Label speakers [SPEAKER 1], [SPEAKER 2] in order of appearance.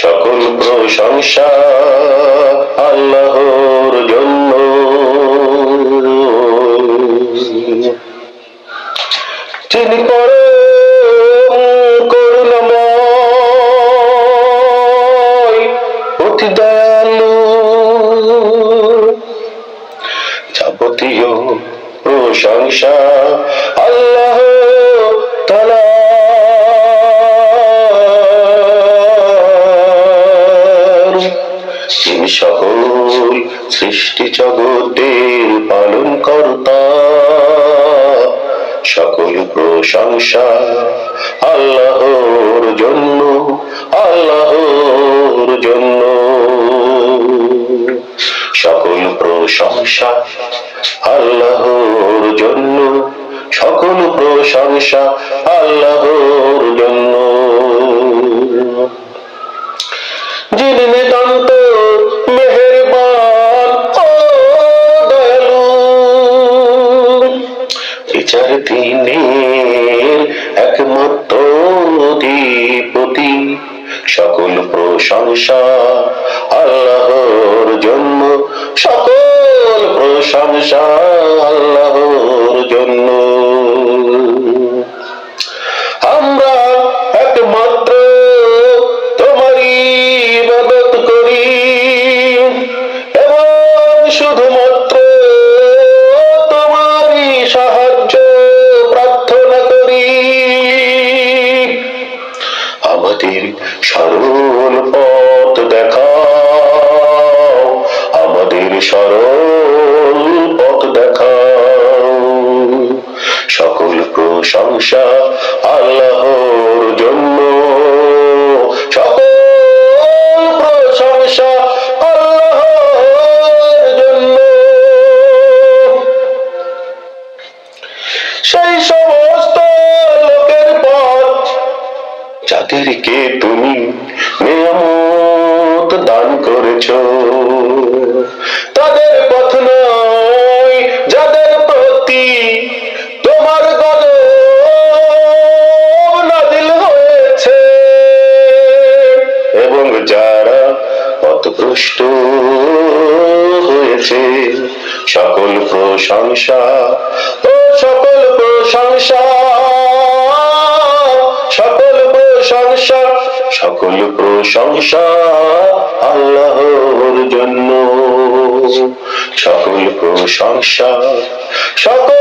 [SPEAKER 1] সকল প্রশংসা আল্লাহর জন্য। তিনি দয়ালু যাবতীয় প্রশংসা আল্লাহ তিনি সকল সৃষ্টি জগতের পালন কর্তা সকল প্রশংসা আল্লাহর জন্য আল্লাহর জন্য। সকল প্রশংসা আল্লাহর জন্য, সকল প্রশংসা আল্লাহর জন্য। যিনি বিচার দিনের একমাত্র অধিপতি। সকল প্রশংসা আমাদের সরল পথ দেখাও আমাদের সরল পথ দেখাও। সকল প্রশংসা যাদেরকে তুমি নিয়ামত দান করেছ। তাদের পথ নয়, যাদের প্রতি তোমার গজব হয়েছে। এবং যারা পথভ্রষ্ট হয়েছে, সকল প্রশংসা ও সকল প্রশংসা প্রশংসা আল্লাহর জন্য। সকল প্রশংসা সকল